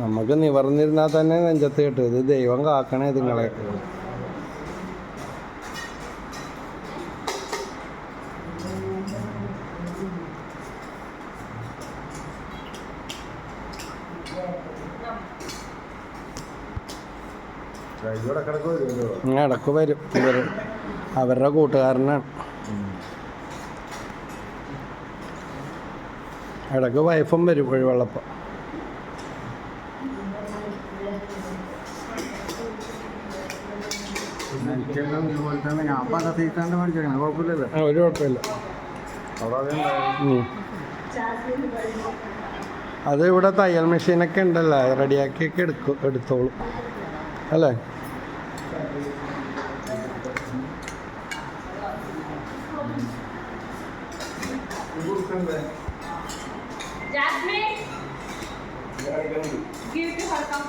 നമുക്ക് നിവർന്നിരുന്നാൽ തന്നെ നെഞ്ചത്ത് കിട്ടും. ഇത് ദൈവം കാക്കണേ നിങ്ങളെ ഇടയ്ക്ക് വരും. അവരുടെ കൂട്ടുകാരനാണ്. ഇടയ്ക്ക് വൈഫും വരും ഒഴിവെള്ളപ്പം എനിക്കെല്ലാം ഇതുപോലെ തന്നെ ഞാൻ പല തീറ്റാണ്ട് മേടിച്ചേക്കണം. കുഴപ്പമില്ലല്ലോ. ആ, ഒരു കുഴപ്പമില്ല. അവിടെ. അത് ഇവിടെ തയ്യൽ മെഷീനൊക്കെ ഉണ്ടല്ലോ. റെഡിയാക്കിയൊക്കെ എടുക്കും എടുത്തോളും. അല്ലേ? Give it to her come.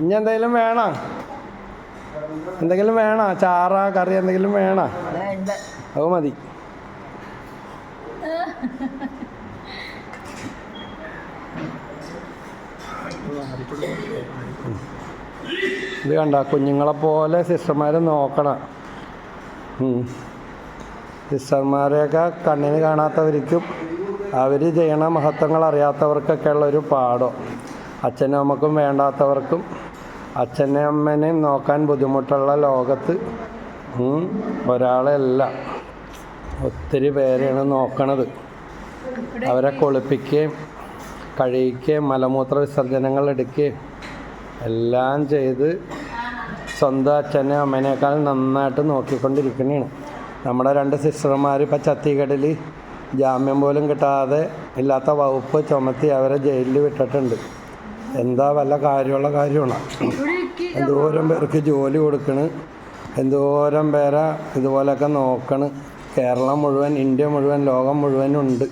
ഇനി എന്തെങ്കിലും വേണോ? എന്തെങ്കിലും വേണോ? ചാറ കറി എന്തെങ്കിലും വേണോ? അത് മതി. ഇത് കണ്ട? കുഞ്ഞുങ്ങളെ പോലെ സിസ്റ്റർമാരെ നോക്കണം. സിസ്റ്റർമാരെയൊക്കെ കണ്ണിന് കാണാത്തവർക്കും അവർ ചെയ്യണ മഹത്വങ്ങൾ അറിയാത്തവർക്കൊക്കെ ഉള്ളൊരു പാഠം. അച്ഛനും അമ്മക്കും വേണ്ടാത്തവർക്കും. അച്ഛനെയും അമ്മനെയും നോക്കാൻ ബുദ്ധിമുട്ടുള്ള ലോകത്ത് ഒരാളല്ല. ഒത്തിരി പേരെയാണ് നോക്കണത്. അവരെ കുളിപ്പിക്കുകയും കഴിയിക്കുകയും മലമൂത്ര വിസർജനങ്ങൾ എടുക്കുകയും എല്ലാം ചെയ്ത് സ്വന്തം അച്ഛനെ അമ്മേനേക്കാൾ നന്നായിട്ട് നോക്കിക്കൊണ്ടിരിക്കണേണ്. നമ്മുടെ രണ്ട് സിസ്റ്റർമാർ ഇപ്പം ഛത്തീഗഡിൽ ജാമ്യം പോലും കിട്ടാതെ ഇല്ലാത്ത വകുപ്പ് ചുമത്തി അവരെ ജയിലിൽ വിട്ടിട്ടുണ്ട്. എന്താ വല്ല കാര്യമുള്ള കാര്യമാണ്. എന്തോരം പേർക്ക് ജോലി കൊടുക്കണ് എന്തോരം പേരെ ഇതുപോലെയൊക്കെ നോക്കണ്. കേരളം മുഴുവൻ ഇന്ത്യ മുഴുവൻ ലോകം മുഴുവൻ ഉണ്ട്.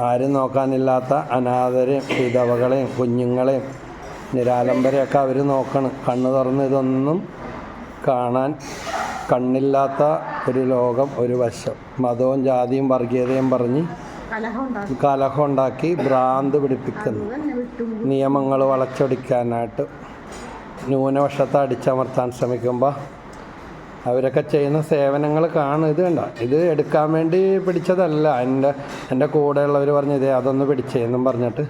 ആരും നോക്കാനില്ലാത്ത അനാഥരെയും വിധവകളെയും കുഞ്ഞുങ്ങളെയും നിരാലംബരെയൊക്കെ അവർ നോക്കണം. കണ്ണ് തുറന്ന് ഇതൊന്നും കാണാൻ കണ്ണില്ലാത്ത ഒരു ലോകം ഒരു വശം. മതവും ജാതിയും വർഗീയതയും പറഞ്ഞ് കലഹം ഉണ്ടാക്കി ഭ്രാന്ത് പിടിപ്പിക്കുന്നു നിയമങ്ങൾ വളച്ചൊടിക്കാനായിട്ട് ന്യൂനപക്ഷത്തെ അടിച്ചമർത്താൻ ശ്രമിക്കുമ്പോൾ അവരൊക്കെ ചെയ്യുന്ന സേവനങ്ങൾ കാണും. ഇത് കണ്ട? ഇത് എടുക്കാൻ വേണ്ടി പിടിച്ചതല്ല. എന്റെ എന്റെ കൂടെയുള്ളവർ പറഞ്ഞു ഇതേ അതൊന്ന് പിടിച്ചേന്നും പറഞ്ഞിട്ട്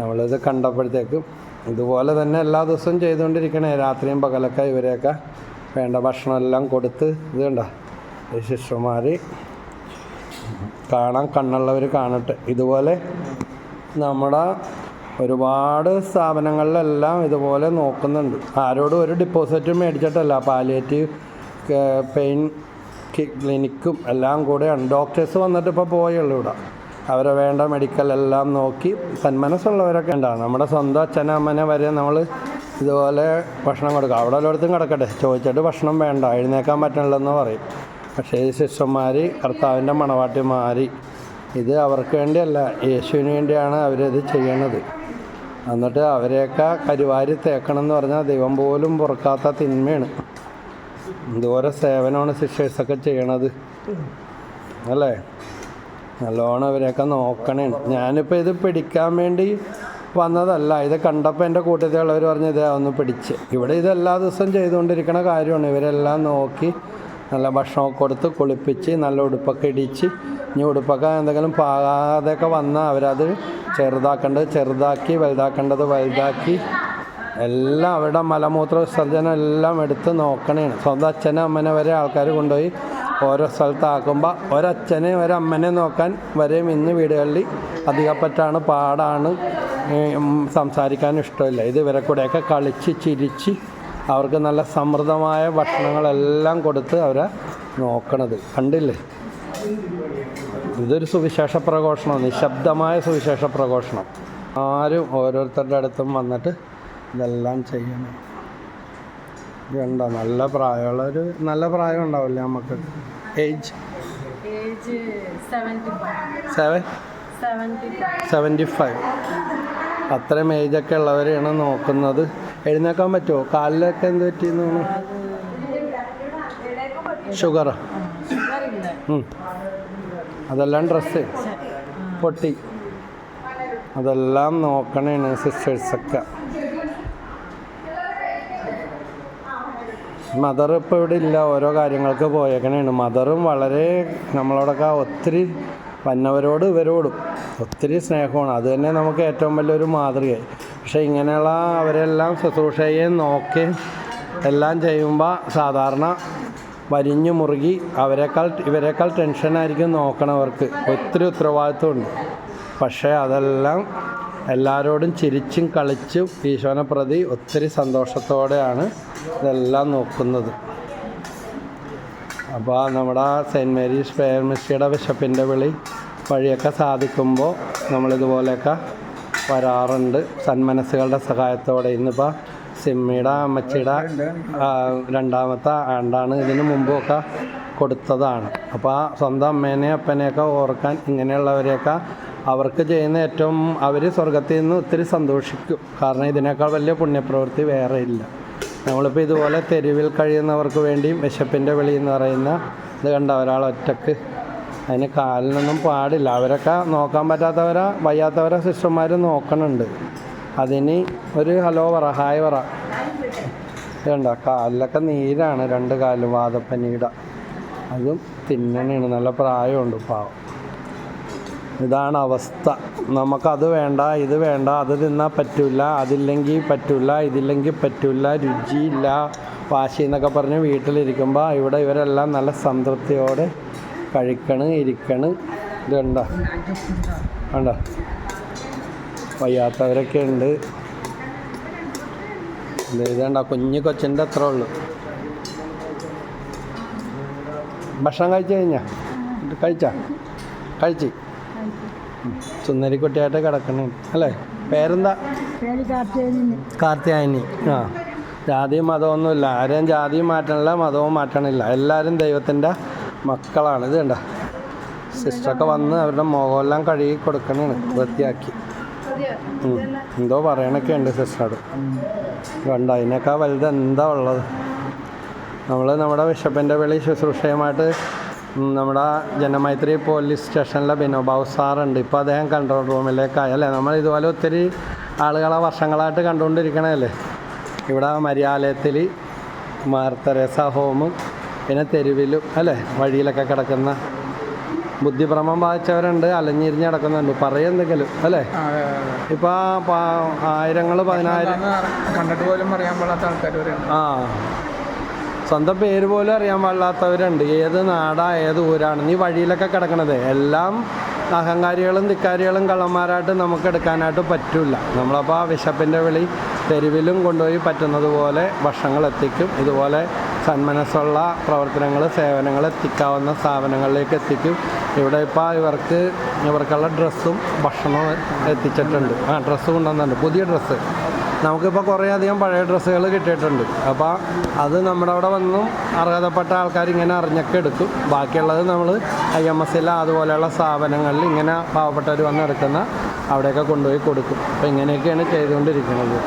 നമ്മളിത് കണ്ടപ്പോഴത്തേക്കും ഇതുപോലെ തന്നെ എല്ലാ ദിവസവും ചെയ്തുകൊണ്ടിരിക്കണേ. രാത്രിയും പകലൊക്കെ ഇവരെയൊക്കെ വേണ്ട ഭക്ഷണമെല്ലാം കൊടുത്ത് ഇത് കണ്ട? ഈ ശിഷ്യന്മാർ കാണാൻ കണ്ണുള്ളവർ കാണട്ടെ. ഇതുപോലെ നമ്മുടെ ഒരുപാട് സ്ഥാപനങ്ങളിലെല്ലാം ഇതുപോലെ നോക്കുന്നുണ്ട്. ആരോടും ഒരു ഡിപ്പോസിറ്റും മേടിച്ചിട്ടല്ല. പാലിയേറ്റീവ് പെയിൻ ക്ലിനിക്കും എല്ലാം കൂടെയാണ് ഡോക്ടേഴ്സ് വന്നിട്ട് ഇപ്പോൾ പോയുള്ളൂ ഇവിടെ. അവരെ വേണ്ട മെഡിക്കൽ എല്ലാം നോക്കി സന്മനസ്സുള്ളവരൊക്കെ ഉണ്ടാകും നമ്മുടെ സ്വന്തം അച്ഛനെ അമ്മനെ വരെ നമ്മൾ ഇതുപോലെ ഭക്ഷണം കൊടുക്കുക അവിടെ എല്ലായിടത്തും കിടക്കട്ടെ. ചോദിച്ചിട്ട് ഭക്ഷണം വേണ്ട. എഴുന്നേക്കാൻ പറ്റണില്ലെന്ന് പറയും. പക്ഷേ ഈ ശിഷ്യന്മാർ കർത്താവിന്റെ മണവാട്ടിമാർ ഇത് അവർക്ക് വേണ്ടിയല്ല. യേശുവിന് വേണ്ടിയാണ് അവരത് ചെയ്യണത്. എന്നിട്ട് അവരെയൊക്കെ കരുവാരി തേക്കണം എന്ന് പറഞ്ഞാൽ ദൈവം പോലും പൊറുക്കാത്ത തിന്മയാണ്. എന്തോരം സേവനമാണ് സിസ്റ്റേഴ്സൊക്കെ ചെയ്യണത്. അല്ലേ? നല്ലോണം അവരെയൊക്കെ നോക്കണേ ഞാനിപ്പോൾ ഇത് പിടിക്കാൻ വേണ്ടി വന്നതല്ല. ഇത് കണ്ടപ്പോൾ എന്റെ കൂട്ടത്തിലുള്ളവർ പറഞ്ഞ് ഇതാ ഒന്ന് പിടിച്ച്. ഇവിടെ ഇത് എല്ലാ ദിവസവും ചെയ്തുകൊണ്ടിരിക്കുന്ന കാര്യമാണ്. ഇവരെല്ലാം നോക്കി നല്ല ഭക്ഷണമൊക്കെ കൊടുത്ത് കുളിപ്പിച്ച് നല്ല ഉടുപ്പൊക്കെ ഇടിച്ച് ഇനി ഉടുപ്പൊക്കെ എന്തെങ്കിലും പാകാതെയൊക്കെ വന്നാൽ അവരത് ചെറുതാക്കേണ്ടത് ചെറുതാക്കി വലുതാക്കേണ്ടത് വലുതാക്കി. എല്ലാം അവരുടെ മലമൂത്ര വിസർജനം എല്ലാം എടുത്ത് നോക്കണേണ്. സ്വന്തം അച്ഛനെ അമ്മനെ വരെ ആൾക്കാർ കൊണ്ടുപോയി ഓരോ സ്ഥലത്താക്കുമ്പോൾ ഒരച്ഛനെ ഒരമ്മനെ നോക്കാൻ വരെയും ഇന്ന് വീടുകളിൽ അധികപ്പറ്റാണ് പാടാണ് സംസാരിക്കാൻ ഇഷ്ടമില്ല. ഇത് ഇവരെ കൂടെയൊക്കെ കളിച്ച് ചിരിച്ച് അവർക്ക് നല്ല സമൃദ്ധമായ ഭക്ഷണങ്ങളെല്ലാം കൊടുത്ത് അവരെ നോക്കണത്. കണ്ടില്ലേ? ഇതൊരു സുവിശേഷ പ്രഘോഷണം നിശബ്ദമായ സുവിശേഷ പ്രഘോഷണം. ആരും ഓരോരുത്തരുടെ അടുത്തും വന്നിട്ട് ഇതെല്ലാം ചെയ്യണം. ഇതുണ്ടോ നല്ല പ്രായമുള്ള ഒരു നല്ല പ്രായം ഉണ്ടാവില്ല നമുക്ക്? ഏജ് സെവൻ സെവന്റി ഫൈവ് അത്രയും ഏജൊക്കെ ഉള്ളവരെയാണ് നോക്കുന്നത്. എഴുന്നേക്കാൻ പറ്റുമോ? കാലിലൊക്കെ എന്ത് തോന്നുന്നു. ഷുഗറാ അതെല്ലാം ഡ്രസ്സ് പൊട്ടി. അതെല്ലാം നോക്കണേണ് സിസ്റ്റേഴ്സൊക്കെ. മദർ ഇപ്പോൾ ഇവിടെ ഇല്ല. ഓരോ കാര്യങ്ങൾക്ക് പോയേക്കണേണ്. മദറും വളരെ നമ്മളോടൊക്കെ ഒത്തിരി വന്നവരോട് ഇവരോടും ഒത്തിരി സ്നേഹമാണ്. അത് തന്നെ നമുക്ക് ഏറ്റവും വലിയൊരു മാതൃകയായി. പക്ഷേ ഇങ്ങനെയുള്ള അവരെല്ലാം ശുശ്രൂഷയെ നോക്കി എല്ലാം ചെയ്യുമ്പോൾ സാധാരണ വരിഞ്ഞു മുറുകി അവരെക്കാൾ ഇവരെക്കാൾ ടെൻഷനായിരിക്കും നോക്കണവർക്ക്. ഒത്തിരി ഉത്തരവാദിത്വമുണ്ട്. പക്ഷേ അതെല്ലാം എല്ലാവരോടും ചിരിച്ചും കളിച്ചും ഈശോനെ പ്രതി ഒത്തിരി സന്തോഷത്തോടെയാണ് ഇതെല്ലാം നോക്കുന്നത്. അപ്പോൾ നമ്മുടെ സെന്റ് മേരീസ് പേർമിസിയുടെ ബിഷപ്പിന്റെ വിളി വഴിയൊക്കെ സാധിക്കുമ്പോൾ നമ്മളിതുപോലെയൊക്കെ വരാറുണ്ട്. സന്മനസ്സുകളുടെ സഹായത്തോടെ ഇന്നിപ്പോൾ സിമ്മിയുടെ അമ്മച്ചിയുടെ രണ്ടാമത്തെ ആണ്ടാണ് ഇതിന് മുമ്പൊക്കെ കൊടുത്തതാണ്. അപ്പോൾ ആ സ്വന്തം അമ്മേനെ അപ്പനെയൊക്കെ ഓർക്കാൻ ഇങ്ങനെയുള്ളവരെയൊക്കെ അവർക്ക് ചെയ്യുന്ന ഏറ്റവും അവർ സ്വർഗത്തിൽ നിന്ന് ഒത്തിരി സന്തോഷിക്കും. കാരണം ഇതിനേക്കാൾ വലിയ പുണ്യപ്രവൃത്തി വേറെ ഇല്ല. നമ്മളിപ്പോൾ ഇതുപോലെ തെരുവിൽ കഴിയുന്നവർക്ക് വേണ്ടിയും വിശപ്പിന്റെ വെളി എന്ന് പറയുന്ന ഇത് കണ്ട? ഒരാൾ ഒറ്റയ്ക്ക് അതിന് കാലിനൊന്നും പാടില്ല. അവരൊക്കെ നോക്കാൻ പറ്റാത്തവരെ വയ്യാത്തവരെ സിസ്റ്റർമാർ നോക്കണുണ്ട്. അതിന് ഒരു ഹലോ പറ ഹായ് പറ. വേണ്ട കാലിലൊക്കെ നീരാണ് രണ്ട് കാലും വാദപ്പനിയുടെ അതും തിന്നണയാണ് നല്ല പ്രായമുണ്ട് പാവം. ഇതാണ് അവസ്ഥ. നമുക്കത് വേണ്ട ഇത് വേണ്ട അത് തിന്നാൽ പറ്റില്ല അതില്ലെങ്കിൽ പറ്റില്ല ഇതില്ലെങ്കിൽ പറ്റില്ല രുചിയില്ല. വാശി എന്നൊക്കെ പറഞ്ഞ് വീട്ടിലിരിക്കുമ്പോൾ ഇവിടെ ഇവരെല്ലാം നല്ല സംതൃപ്തിയോടെ കഴിക്കണ് ഇരിക്കണ് ഇത് കണ്ട? വയ്യാത്തവരൊക്കെ ഉണ്ട്. ഇത് ഇതണ്ട? കുഞ്ഞു കൊച്ചിന്റെ അത്ര ഉള്ളു. ഭക്ഷണം കഴിച്ചു കഴിഞ്ഞാ? കഴിച്ചാ? കഴിച്ച്. സുന്ദരിക്കുട്ടിയായിട്ട് കിടക്കണേ. അല്ലേ? പേരെന്താ? കാർത്തിയായനി ആ. ജാതിയും മതമൊന്നുമില്ല ആരെയും ജാതിയും മാറ്റണില്ല മതവും മാറ്റണില്ല. എല്ലാവരും ദൈവത്തിന്റെ മക്കളാണ്. ഇത് കണ്ട? സിസ്റ്ററൊക്കെ വന്ന് അവരുടെ മുഖമെല്ലാം കഴുകി കൊടുക്കണേണ് വൃത്തിയാക്കി. എന്തോ പറയണൊക്കെ ഉണ്ട് സിസ്റ്ററോട്. കണ്ട? അതിനേക്കാൾ വലുത് എന്താ ഉള്ളത്? നമ്മൾ നമ്മുടെ ബിഷപ്പിന്റെ വെളി ശുശ്രൂഷയുമായിട്ട് നമ്മുടെ ജനമൈത്രി പോലീസ് സ്റ്റേഷനിലെ ബിനോബാബു സാറുണ്ട്. ഇപ്പോൾ അദ്ദേഹം കൺട്രോൾ റൂമിലേക്കായി അല്ലേ നമ്മൾ ഇതുപോലെ ഒത്തിരി ആളുകളെ വർഷങ്ങളായിട്ട് കണ്ടുകൊണ്ടിരിക്കണതല്ലേ? ഇവിടെ മര്യാലയത്തിൽ മാർ തെരേസ ഹോം പിന്നെ തെരുവിലും അല്ലേ? വഴിയിലൊക്കെ കിടക്കുന്ന ബുദ്ധിഭ്രമം ബാധിച്ചവരുണ്ട് അലഞ്ഞിരിഞ്ഞ് നടക്കുന്നുണ്ട്. പറയെന്തെങ്കിലും അല്ലേ? ഇപ്പൊ ആയിരങ്ങൾ പതിനായിരം കണ്ടിട്ട് പോലും അറിയാൻ പാടാത്ത ആൾക്കാർ വരെയുണ്ട് ആ. സ്വന്തം പേര് പോലും അറിയാൻ പാടില്ലാത്തവരുണ്ട്. ഏത് നാടാ ഏത് ഊരാണ്. നീ വഴിയിലൊക്കെ കിടക്കണത്. എല്ലാം അഹങ്കാരികളും ധിക്കാരികളും കള്ളന്മാരായിട്ട് നമുക്ക് എടുക്കാനായിട്ട് പറ്റില്ല നമ്മളപ്പോൾ ആ വിശപ്പിന്റെ വിളി തെരുവിലും കൊണ്ടുപോയി പറ്റുന്നത് പോലെ ഭക്ഷണങ്ങൾ എത്തിക്കും ഇതുപോലെ സന്മനസ്സുള്ള പ്രവർത്തനങ്ങൾ സേവനങ്ങൾ എത്തിക്കാവുന്ന സ്ഥാപനങ്ങളിലേക്ക് എത്തിക്കും. ഇവിടെ ഇപ്പോൾ ഇവർക്ക് ഇവർക്കുള്ള ഡ്രസ്സും ഭക്ഷണവും എത്തിച്ചിട്ടുണ്ട്. ആ ഡ്രസ്സ് കൊണ്ടുവന്നിട്ടുണ്ട്. പുതിയ ഡ്രസ്സ്. നമുക്കിപ്പോൾ കുറേയധികം പഴയ ഡ്രസ്സുകൾ കിട്ടിയിട്ടുണ്ട്. അപ്പോൾ അത് നമ്മുടെ അവിടെ വന്നും അർഹതപ്പെട്ട ആൾക്കാർ ഇങ്ങനെ അറിഞ്ഞൊക്കെ എടുക്കും. ബാക്കിയുള്ളത് നമ്മൾ ഐ എം എസ് അതുപോലെയുള്ള സ്ഥാപനങ്ങളിൽ ഇങ്ങനെ പാവപ്പെട്ടവർ വന്ന് എടുക്കുന്ന അവിടെയൊക്കെ കൊണ്ടുപോയി കൊടുക്കും. അപ്പോൾ ഇങ്ങനെയൊക്കെയാണ് ചെയ്തുകൊണ്ടിരിക്കുന്നത്.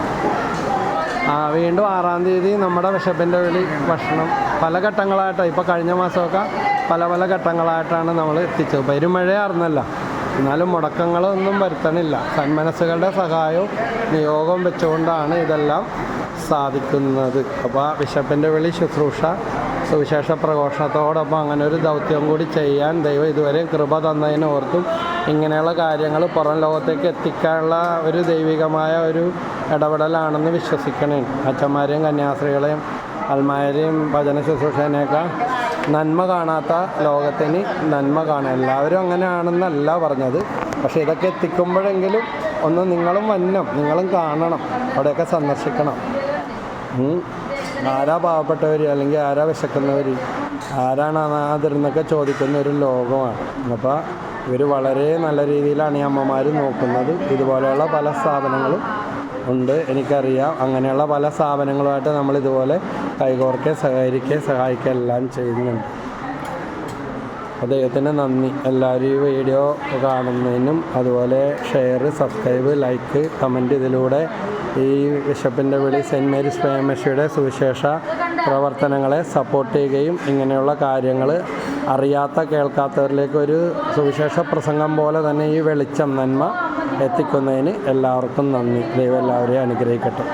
വീണ്ടും ആറാം തീയതി നമ്മുടെ വിശപ്പിന്റെ വിളി ഭക്ഷണം. പല ഘട്ടങ്ങളായിട്ടാണ് ഇപ്പോൾ കഴിഞ്ഞ മാസമൊക്കെ പല പല ഘട്ടങ്ങളായിട്ടാണ് നമ്മൾ എത്തിച്ചത്. പെരുമഴയായിരുന്നല്ല. എന്നാലും മുടക്കങ്ങളൊന്നും വരുത്തണില്ല. സന്മനസ്സുകളുടെ സഹായവും നിയോഗവും വെച്ചുകൊണ്ടാണ് ഇതെല്ലാം സാധിക്കുന്നത്. അപ്പോൾ ആ ബിഷപ്പിന്റെ വിളി ശുശ്രൂഷ സുവിശേഷ പ്രഘോഷണത്തോടൊപ്പം അങ്ങനെ ഒരു ദൗത്യം കൂടി ചെയ്യാൻ ദൈവം ഇതുവരെ കൃപ തന്നതിന് ഓർത്തും ഇങ്ങനെയുള്ള കാര്യങ്ങൾ പുറം ലോകത്തേക്ക് എത്തിക്കാനുള്ള ഒരു ദൈവികമായ ഒരു ഇടപെടലാണെന്ന് വിശ്വസിക്കണേ. അച്ഛന്മാരെയും കന്യാസ്ത്രീകളെയും അൽമാരെയും ഭജന ശുശ്രൂഷേനെയൊക്കെ നന്മ കാണാത്ത ലോകത്തിന് നന്മ കാണാം എല്ലാവരും അങ്ങനെയാണെന്നല്ല പറഞ്ഞത്. പക്ഷേ ഇതൊക്കെ എത്തിക്കുമ്പോഴെങ്കിലും ഒന്ന് നിങ്ങളും വന്നും നിങ്ങളും കാണണം അവിടെയൊക്കെ സന്ദർശിക്കണം. ആരാ പാവപ്പെട്ടവർ അല്ലെങ്കിൽ ആരാ വിശക്കുന്നവർ ആരാണ് അനാഥരെന്നൊക്കെ ചോദിക്കുന്ന ഒരു ലോകമാണ്. അപ്പോൾ ഇവർ വളരെ നല്ല രീതിയിലാണ് ഈ അമ്മമാർ നോക്കുന്നത്. ഇതുപോലെയുള്ള പല സ്ഥാപനങ്ങളും ഉണ്ട് എനിക്കറിയാം. അങ്ങനെയുള്ള പല സ്ഥാപനങ്ങളുമായിട്ട് നമ്മൾ ഇതുപോലെ കൈകോർക്കെ സഹകരിക്കുകയും സഹായിക്കുക എല്ലാം ചെയ്യുന്നുണ്ട്. അദ്ദേഹത്തിന് നന്ദി. എല്ലാവരും ഈ വീഡിയോ കാണുന്നതിനും അതുപോലെ ഷെയർ സബ്സ്ക്രൈബ് ലൈക്ക് കമന്റ് ഇതിലൂടെ ഈ ബിഷപ്പിന്റെ വിളി സെന്റ് മേരീസ് പ്രേമശിയുടെ സുവിശേഷ പ്രവർത്തനങ്ങളെ സപ്പോർട്ട് ചെയ്യുകയും ഇങ്ങനെയുള്ള കാര്യങ്ങൾ അറിയാത്ത കേൾക്കാത്തവരിലേക്ക് ഒരു സുവിശേഷ പ്രസംഗം പോലെ തന്നെ ഈ വെളിച്ചം നന്മ എത്തിക്കുന്നതിന് എല്ലാവർക്കും നന്ദി. ദൈവം എല്ലാവരെയും അനുഗ്രഹിക്കട്ടെ.